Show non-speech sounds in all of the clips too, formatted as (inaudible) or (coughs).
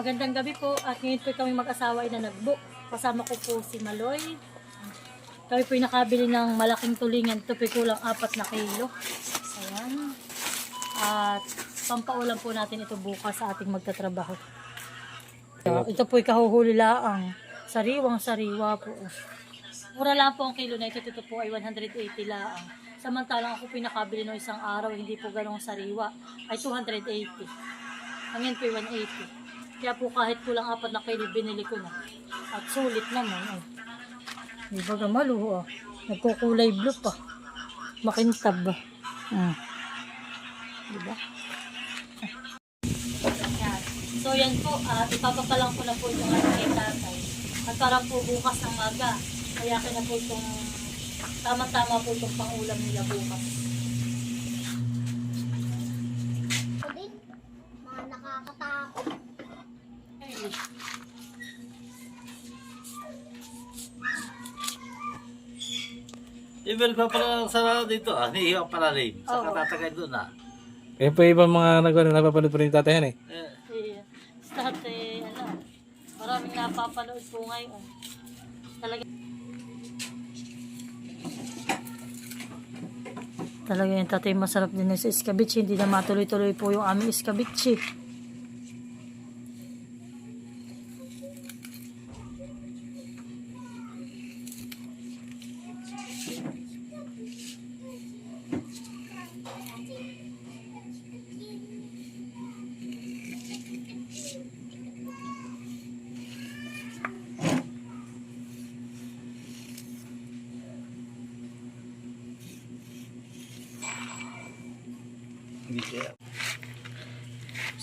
Magandang gabi po at ngayon po kami mag-asawa ay na nagbook. Kasama ko po si Maloy. Kami po ay nakabili ng malaking tulingan. Ito po kulang apat na kilo. Ayan. At pampaulam po natin ito bukas sa ating magtatrabaho. Ito po ay kahuhuli laang. Sariwang sariwa po. Mura lang po ang kilo na ito. Ito po ay 180 laang. Samantalang ako pinakabili ng isang araw, hindi po ganong sariwa, ay 280. Ang po ay 180. Kaya po kahit kulang apat na kilo, binili ko na. At sulit naman. Ay. Di ba gamaluho ah. Nagkukulay blue pa. Makintab ba? Hmm. Di ba? So yan po, at ipapapalang ko na po yung ating kay tatay. At parang po bukas ng maga, kaya na po itong tama-tama po itong pangulam nila bukas. Mga nakakatakot. Ibel pa pala sa dito ah, niiyak pala rin. Sa Oo. katatagay doon ah. Kaya po ibang mga nag ano, napapanood po rin tatay yan eh. Eh, si State, ano, maraming napapanood po ngayon. Talaga Talaga yung tatay masarap din sa iskabitsi. Hindi na matuloy-tuloy po yung aming iskabitsi.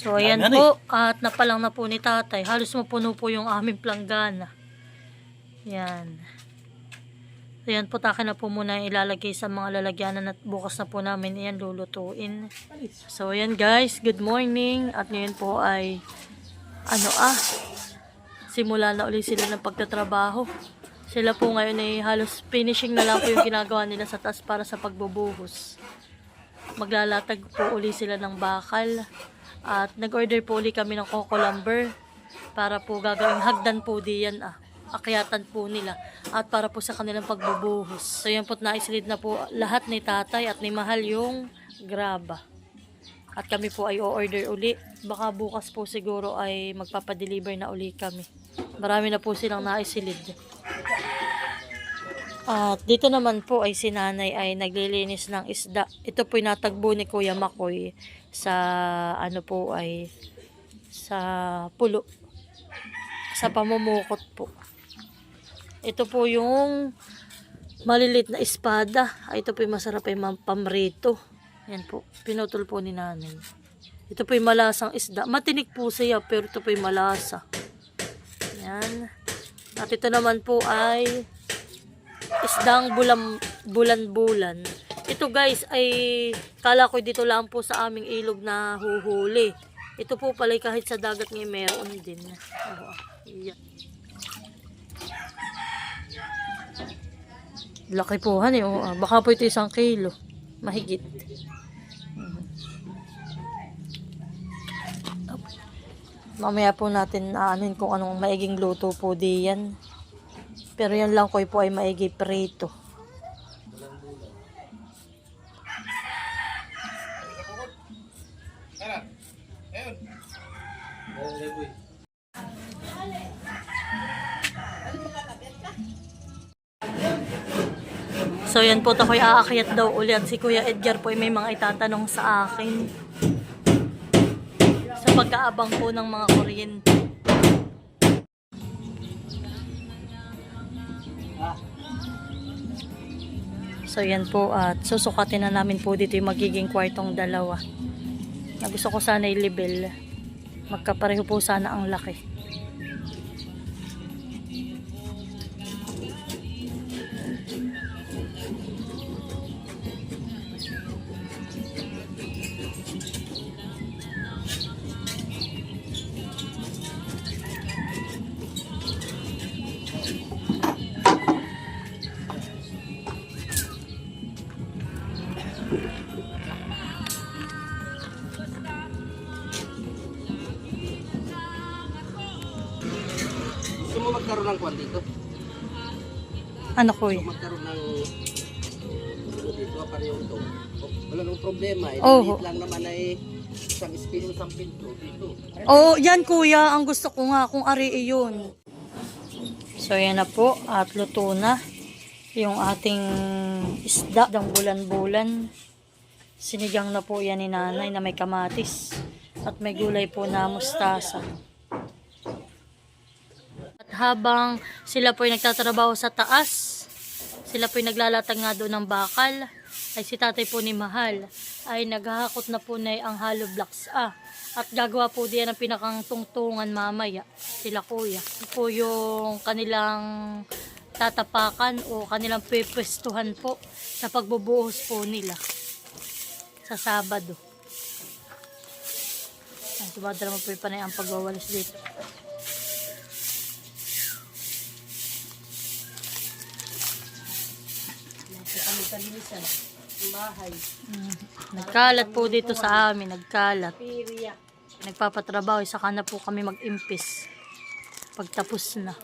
So, ayan Ano po. At napalang na po ni tatay. Halos mapuno po yung aming planggana. Yan. Ayan po, takin na po muna ilalagay sa mga lalagyanan at bukas na po namin yan lulutuin. So, ayan guys. Good morning. At ngayon po ay ano ah, simula na ulit sila ng pagtatrabaho. Sila po ngayon ay halos finishing na lang po yung ginagawa nila sa taas para sa pagbubuhos maglalatag po uli sila ng bakal. At nag-order po uli kami ng coco lumber para po gagawing hagdan po diyan ah. Akyatan po nila at para po sa kanilang pagbubuhos. So yan po naisilid na po lahat ni tatay at ni mahal yung graba. At kami po ay o-order uli. Baka bukas po siguro ay magpapadeliver na uli kami. Marami na po silang naisilid. At dito naman po ay si nanay ay naglilinis ng isda. Ito po natagbo ni Kuya Makoy sa ano po ay sa pulo. Sa pamumukot po. Ito po yung malilit na espada. Ito po yung masarap ay pamrito. Yan po. Pinutol po ni nanay. Ito po yung malasang isda. Matinik po siya pero ito po yung malasa. Yan. At ito naman po ay isdang bulan bulan-bulan. Ito guys ay kala ko dito lang po sa aming ilog na huhuli. Ito po pala kahit sa dagat ngayon meron din. Oh, yan. Laki po han eh. Oh, baka po ito isang kilo. Mahigit. Mamaya po natin aanin kung anong maiging luto po diyan. Pero yan lang ko po ay maigi prito. So yan po ako'y aakyat daw ulit. Si Kuya Edgar po ay may mga itatanong sa akin. Sa pagkaabang po ng mga kuryente. So yan po at susukatin na namin po dito yung magiging kwartong dalawa. Na gusto ko sana i-level. Magkapareho po sana ang laki. Ano kuya? magkaroon ng ano dito, parehong to. Wala nang problema. Eh, Oo. maliit lang naman ay isang spin isang pinto dito. Oo, yan kuya. Ang gusto ko nga kung ari iyon. So, yan na po. At luto na yung ating isda. Dang bulan-bulan. Sinigang na po yan ni nanay na may kamatis. At may gulay po na mustasa. Habang sila po ay nagtatrabaho sa taas, sila po ay naglalatag nga doon ng bakal, ay si tatay po ni Mahal ay naghahakot na po na ang hollow blocks ah. At gagawa po diyan ng pinakang tungtungan mamaya, sila kuya. Ito po yung kanilang tatapakan o kanilang pepwestuhan po sa pagbubuhos po nila sa Sabado. Ay, subada naman po yung panay ang pagwawalis dito. Mm. Nagkalat po dito sa amin, nagkalat. Nagpapatrabaho, saka na po kami mag-impis. Pagtapos na.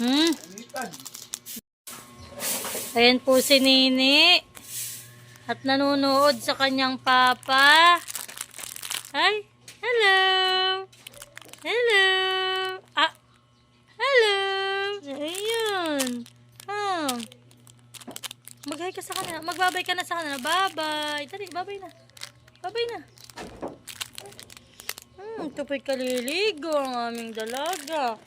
Hmm? Ayan po si Nini. At nanonood sa kanyang papa. Hi. Hello. Hello. Ah. Hello. Ayun. Ah. Mag-hi ka sa kanila. Magbabay ka na sa kanila. Bye-bye. Dali, babay na. Babay na. Hmm, ito po'y kaliligo ang aming dalaga.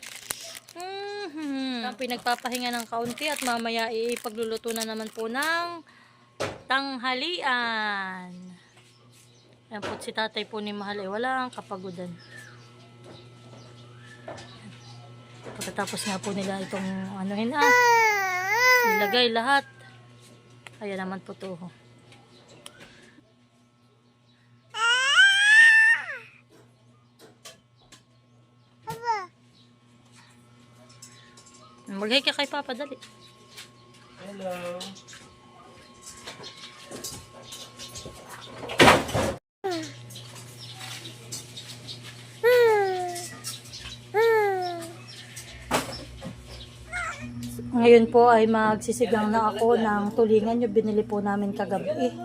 Hmm, pinagpapahinga ng kaunti at mamaya ipagluluto na naman po ng tanghalian. Ayan po si tatay po ni Mahal ay walang kapagudan. Pagkatapos nga po nila itong anuhin ah, ilagay lahat. Ayan naman po to. oh. Mag-hi ka kay Papa, dali. Hello. Ngayon po ay magsisigang na ako ng tulingan yung binili po namin kagabi.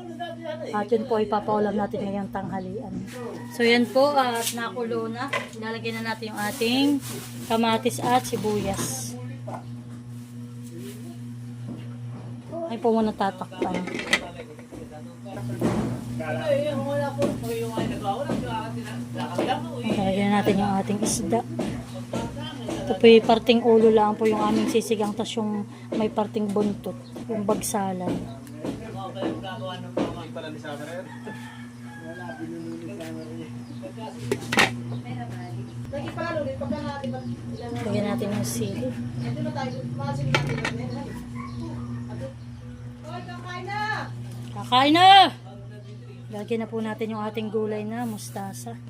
At yun po ay natin ngayong tanghalian. So yan po at nakulo na. Ilalagay na natin yung ating kamatis at sibuyas. Ay po muna tatakpan. Lalagyan na natin yung ating isda. Ito po yung parting ulo lang po yung aming sisigang tas yung may parting buntot, yung bagsalan. Lagyan natin yung sili. Kakain na! Lagyan na po natin yung ating gulay na mustasa.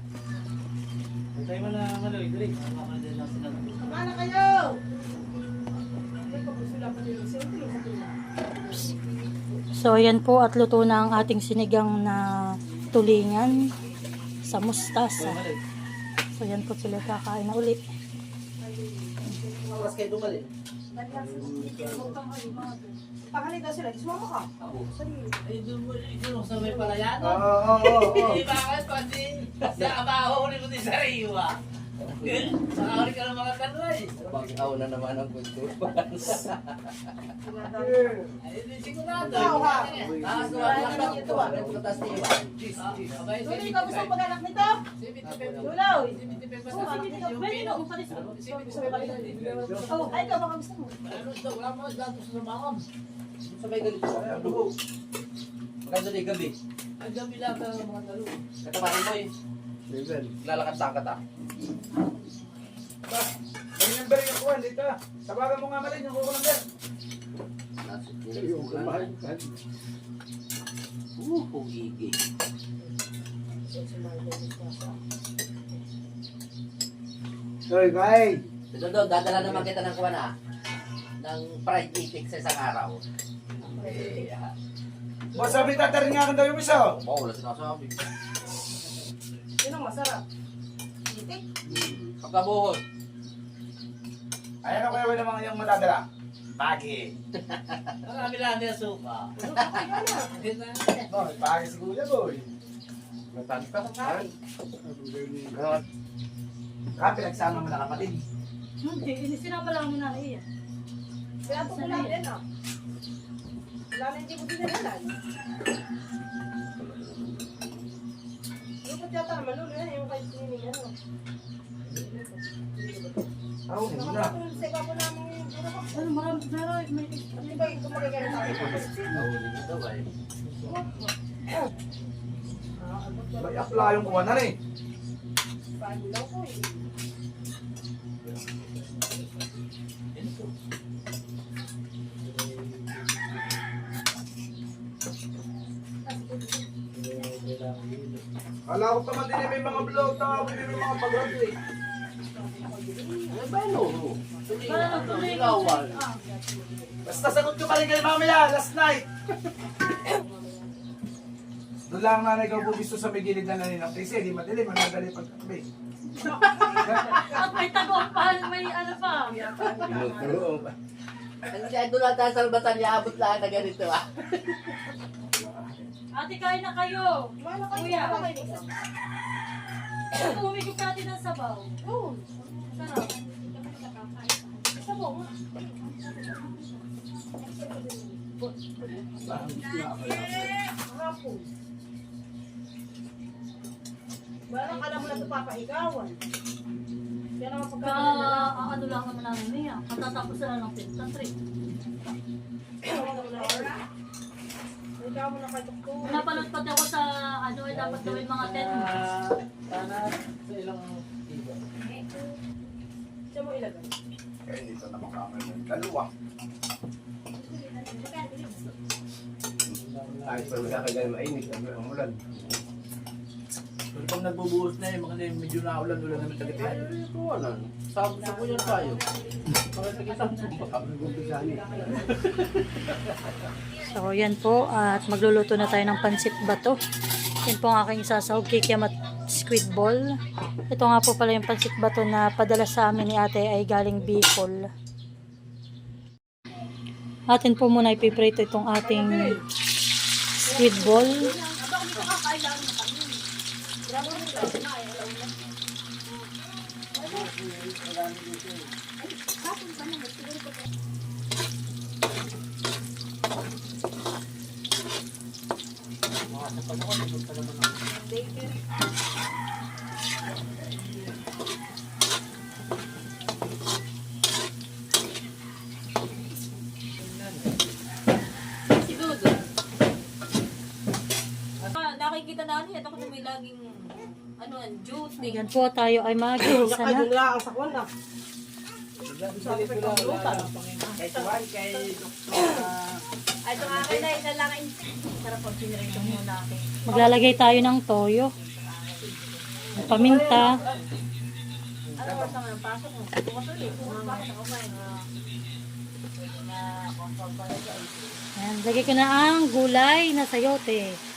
Tayo mo na maloy, dali. So, ayan po at luto na ang ating sinigang na tulingan sa mustasa. So, ayan po sila kakain na uli. Oras kayo dumali. Ay, doon mo, doon sa may palayan. Oo, oo, oo. (laughs) Hindi ba kayo pati sa abaho ulit mo din sa Sa kahuli ka ng mga kanoy. Pag-aw na naman ang hindi sigurado. Taas na wala lang ito. Taas niya? Cheese, cheese. Abay, Tuloy, ikaw gusto pag-anak nito? Lulaw! Oh, ay, ikaw baka gusto mo. Wala mo datos sa mamam. Sabay ganito. Ang dugo. Maganda din gabi. Ang dami lang ng mga talo. Katabahin mo eh. Lalakad sa kata. May number yung kuwan dito. Tawagan mo nga malin yung kuko number. Uh. Hoy, kay. Ito daw, dadala naman kita ng kuwan ah. Ng fried itik sa isang araw. Eh, ah. Boss, sabi tatarin nga daw yung isa. oh. Oo, wala sinasabi. Ang masarap. Itik. Pagkabuhos. Ayan ako kayo ng mga yung madadala. Pagi. Marami lang din suka. Boy, pagi si Kuya Boy. Ah, pinagsama mo na kapatid. Hindi, inisirama lang muna na iya. Kaya ito wala din ah. Wala na hindi mo dinadalan. Lupot yata ulo yan, yung kay swimming ano. Ako, hindi na. Seka po namin yung ano ko. Ano, marami, pero may... Hindi ba yung kumagagano sa akin? Nahuli na daw eh. May apply yung kuha na rin. Paano daw ko eh. Kala ko pa man din may mga vlog na may mga pag-graduate. Ano ba no? Ilawan. Basta sagot ko pa rin kayo mamaya, last night. (coughs) Doon lang nanay ko po gusto sa may gilid na naninang kasi di madilim, madali pagkakabay. At may tagumpal, may ano pa. Kasi kahit doon tayo sa labatan, niabot lang na ganito ah. (laughs) Ate, kain na kayo. Wala kayo, Kuya. dito. Umigop natin ng sabaw. Oo. Sarap. Hapon. Parang alam mo na ito papahigawan. Yan ang Ka, pagkakaroon ah, ano lang naman namin niya. Katatapos na lang ng pinta (coughs) trip. Ikaw mo na kay doktor. Napanood pati ako sa ano ay dapat gawin mga 10 months. Sana sa ilang iba. Siya mo ilagay. Eh, dito na makamay mo. Dalawa. Kahit pa magkakagal mainit, ang ulan. Pag nagbubuhos na yung mga na- medyo naulan, wala naman tagad yan. Ay, ito ano. Sa sa kuyan tayo. (laughs) So, yan po. At magluluto na tayo ng pansit bato. Yan po ang aking isasahog, kikiam at squid ball. Ito nga po pala yung pansit bato na padala sa amin ni ate ay galing Bicol. Atin po muna ipiprito itong ating squid ball. Nakikita namin ito kasi may laging ano yan, duty. Yan po tayo ay (coughs) mag-isa na. lang sa kwan ah. Kay Tuan, kay Ay, ito nga akin na inalangin. Sarap pag pinirito muna ako. Maglalagay tayo ng toyo. Paminta. Ano oras naman ang pasok mo? Ulit. Mamaya sa kumain. Na, lagay ko na ang gulay na sayote.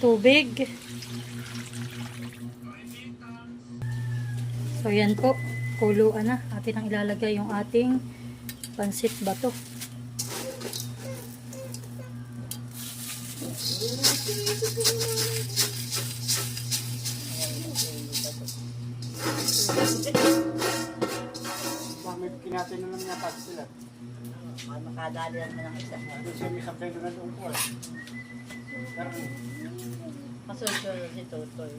Tubig. So yan po, kuluan na. Atin ang ilalagay yung ating pansit bato. May kinatay na lang yata sila. Makadali lang na ng isa. Doon siya may sampay na doon po. Pero Kasunod si Totoy.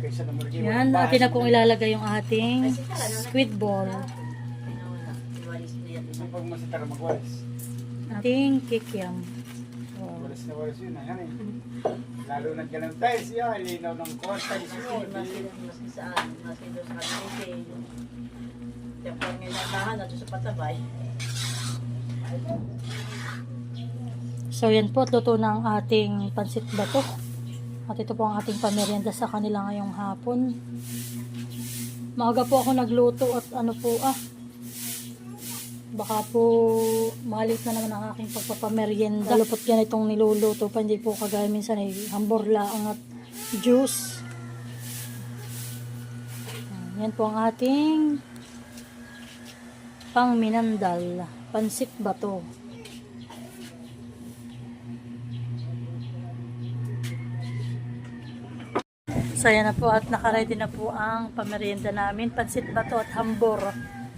kaysa na marigay. Yan, atin na pong ilalagay yung ating squid ball. Yan. Pag masitara magwalis. Ating kikiam. Walis na walis yun. Ayan eh. Lalo na ganun tayo siya. Linaw ng masin, masin saan, masin doon sa natahan na doon sa patabay. So yan po, at luto na ang ating pansit bato. At ito po ang ating pamerienda sa kanila ngayong hapon. Maaga po ako nagluto at ano po ah, Baka po malit na naman ang aking pagpapamerienda. Lalo po't ganitong niluluto pa, hindi po kagaya minsan ay hambor laang at juice. Yan po ang ating pang Pansit bato. So yan na po at nakaready na po ang pamerienda namin. Pansit bato at hambor.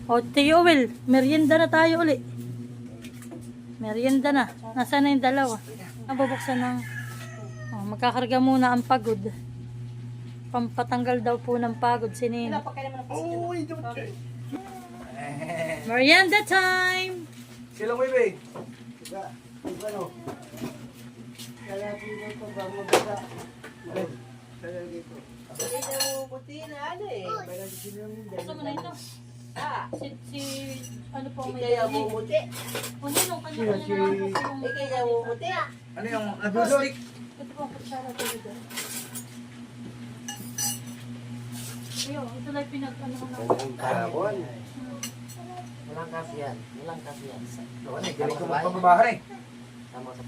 O Tio Will, merienda na tayo uli. Merienda na. Nasaan na yung dalawa? Nabubuksan ng... Oh, magkakarga muna ang pagod. Pampatanggal daw po ng pagod si Nino. Uy, don't Merienda time! Sila mo ibe. Hindi na bumubuti na ano eh. Gusto mo na ito? Ah, Si, si ano po may kaya bumubuti. O Nino, kanya-kanya na. Ano yung nag-stick? Ito po ang kutsara dito. Ayun, ito lang pinag ano ko na. Ang kahapon. Walang kasi yan. Walang kasi yan. Ano eh, galing ko magpapabahay. Tama sa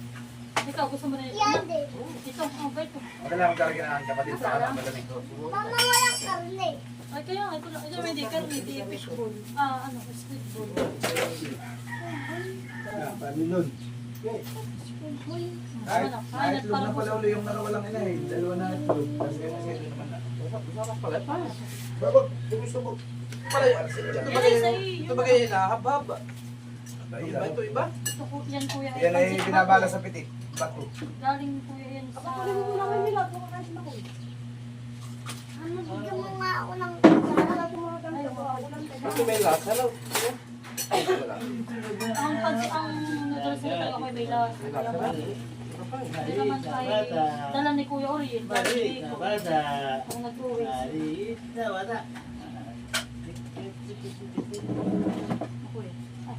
Ikaw, gusto mo na ito? Ito, ang bait ko. Madala akong talaga ng kapatid sa kanan malamig. Ay, kaya nga, ito lang. Ito may di karne, di fish ball. Ah, ano, squid ball. Kahit, kahit loob na pala uli yung nakawalang ina eh. Dalawa na itlog. Tapos na sila naman na. pala pa. Babag, gusto mo. Pala, ito ba Yan, sa iyo. Ito ba kayo nahahab-hab? Ito iba? Ito po, yan kuya. Yan ay binabala bato. sa pitik. Bato. Galing kuya yan sa... Ito may lasa lang. Ay, wala. Ang pansit, ang noodles nito may baylas. Kaya ba? Ito naman ay dala ni Kuya Oriel. Galing Bicol. Ang nag-uwis. Ako eh. Ah.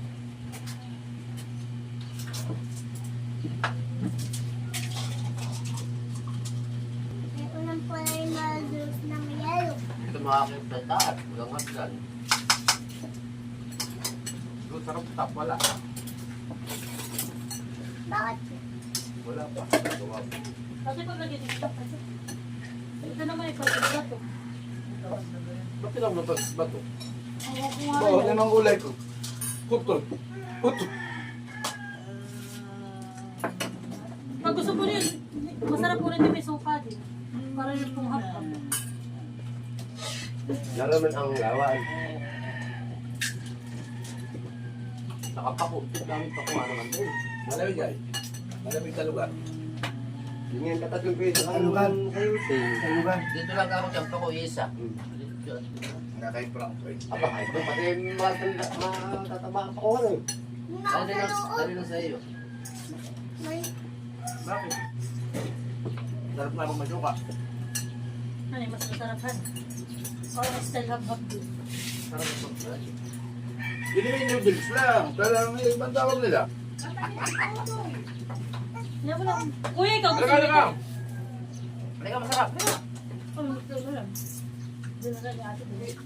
Ito mga aking tatat. Walang hasdan. Doon sarap tap, wala. Wala pa. Gawa pa. Kasi pag lagyan dito, kasi ito naman ay pagkakas to. Ba't na pag bato? Oo, rin. yan ang ulay ko. Putol. Putol. Pag gusto mo rin, masarap po rin yung may suka din. Para yung pong hapap. Naraman ang lawan. Nakapakupit namin pa kung ano man din. Malamig ay. Malamig sa lugar. Yun yung katatlong peso. Alugan. Kayo, Sa lugar. Dito lang ako dyan pa ko isa. Nakakain pa lang ko eh. Aba, ito pati matanda, matataba pa ko ano. Dali lang, dali lang sa iyo. Bakit? Sarap na akong masuka. Ano yung mas masarapan? Or style hap-hap din. Parang masarap. Yun yung noodles lang. Talagang may ibang tawag nila. Hindi mo lang. Kuya, ikaw gusto Halika, mo halika. ito? Halika, masarap. Oh, ito mo lang. Doon na.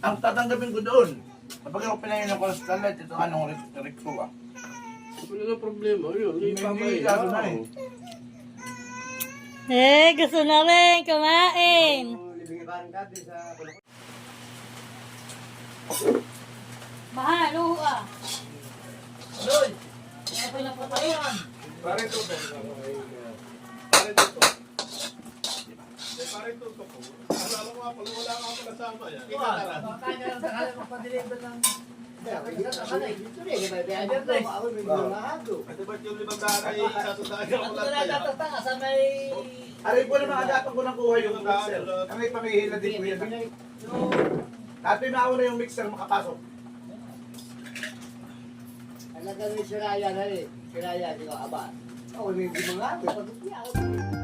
Ang tatanggapin ko doon. Kapag ako pinayin ng cholesterol, ito anong rik ko ah. Wala na problema. Yun, Hindi, yung hindi, lalo na eh. Eh, gusto na rin kumain. Libing ibaran dati sa... Mahal, luho ah. Doy! Okay na po tayo. Pare to. Pare dito. Aray po naman agatan ko ng kuha yung mixer. Kami pamihila din po yan. Dati yung mixer makapasok. Talaga may siraya na eh. Di ko aba. Ako, hindi mga ate. Pag